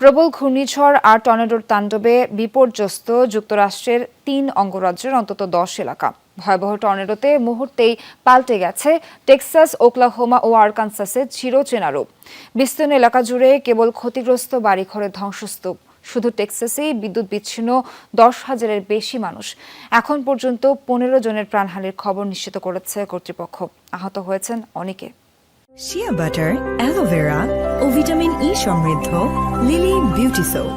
প্রবল ঘূর্ণিঝড় আর টর্নেডোর তাণ্ডবে বিপর্যস্ত যুক্তরাষ্ট্রের তিন অঙ্গরাজ্যের অন্তত দশ এলাকা। ভয়াবহ টর্নেডোতে মুহূর্তেই পাল্টে গেছে টেক্সাস, ওকলাহোমা ও আরকানসাসের চিরচেনা রূপ। বিস্তীর্ণ এলাকা জুড়ে কেবল ক্ষতিগ্রস্ত বাড়িঘরের ধ্বংসস্তূপ। শুধু টেক্সাসেই বিদ্যুৎ বিচ্ছিন্ন দশ হাজারের বেশি মানুষ। এখন পর্যন্ত পনেরো জনের প্রাণহানির খবর নিশ্চিত করেছে কর্তৃপক্ষ। আহত হয়েছেন অনেকে। শিয়া বাটার অ্যালোভেরা ও ভিটামিন ই সমৃদ্ধ লিলি বিউটি সোপ।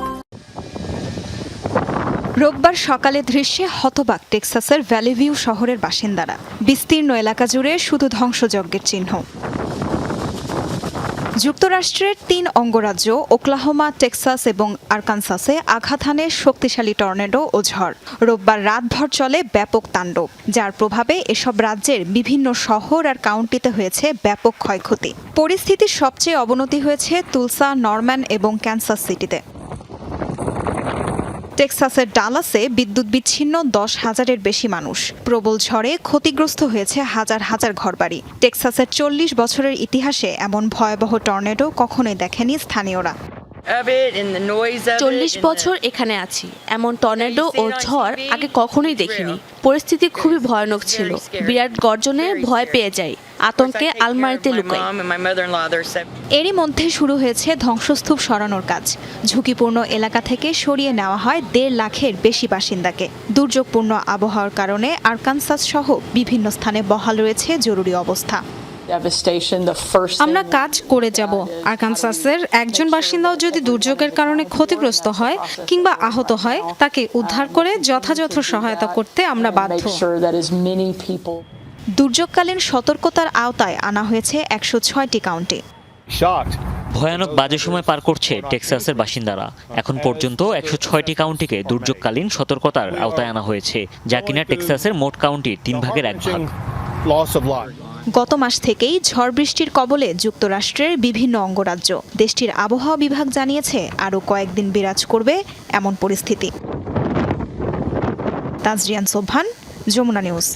রোববার সকালে দৃশ্যে হতবাক টেক্সাসের ভ্যালিভিউ শহরের বাসিন্দারা। বিস্তীর্ণ এলাকা জুড়ে শুধু ধ্বংসযজ্ঞের চিহ্ন। যুক্তরাষ্ট্রের তিন অঙ্গরাজ্য, ওকলাহোমা, টেক্সাস এবং আরকানসাসে আঘাত হানে শক্তিশালী টর্নেডো ও ঝড়। রোববার রাতভর চলে ব্যাপক তাণ্ডব, যার প্রভাবে এসব রাজ্যের বিভিন্ন শহর আর কাউন্টিতে হয়েছে ব্যাপক ক্ষয়ক্ষতি। পরিস্থিতির সবচেয়ে অবনতি হয়েছে তুলসা, নরম্যান এবং ক্যান্সাস সিটিতে। টেক্সাসের ডালাসে বিদ্যুৎ বিচ্ছিন্ন দশ হাজারের বেশি মানুষ। প্রবল ঝড়ে ক্ষতিগ্রস্ত হয়েছে হাজার হাজার ঘরবাড়ি। টেক্সাসের চল্লিশ বছরের ইতিহাসে এমন ভয়াবহ টর্নেডো কখনোই দেখেনি স্থানীয়রা। চল্লিশ বছর এখানে আছি। এমন টর্নেডো ও ঝড় আগে কখনোই দেখিনি। পরিস্থিতি খুবই ভয়ানক ছিল। বিরাট গর্জনে ভয় পেয়ে যাই। আতঙ্কে আলমারিতে লুকাই। এরই মধ্যে শুরু হয়েছে ধ্বংসস্তূপ সরানোর কাজ। ঝুঁকিপূর্ণ এলাকা থেকে সরিয়ে নেওয়া হয় দেড় লাখের বেশি বাসিন্দাকে। দুর্যোগপূর্ণ আবহাওয়ার কারণে আরকানসাস সহ বিভিন্ন স্থানে বহাল রয়েছে জরুরি অবস্থা। আমরা কাজ করে যাব। আরকানসাসের একজন বাসিন্দাও যদি দুর্যোগের কারণে ক্ষতিগ্রস্ত হয় কিংবা আহত হয় তাকে উদ্ধার করে যথাযথ সহায়তা করতে আমরা বাধ্য। দুর্যোগকালীন সতর্কতার আওতায় আনা হয়েছে একশো ছয়টি কাউন্টি। ভয়ানক বাজে সময় পার করছে টেক্সাসের বাসিন্দারা। এখন পর্যন্ত একশো ছয়টি কাউন্টিকে দুর্যোগকালীন সতর্কতার আওতায় আনা হয়েছে যা কিনা টেক্সাসের মোট কাউন্টির তিন ভাগের এক ভাগ. গত মাস থেকেই ঝড় বৃষ্টির কবলে যুক্তরাষ্ট্রের বিভিন্ন অঙ্গরাজ্য। দেশটির আবহাওয়া বিভাগ জানিয়েছে আরও কয়েকদিন বিরাজ করবে এমন পরিস্থিতি। তাজরিয়ান সোভান যমুনা নিউজ।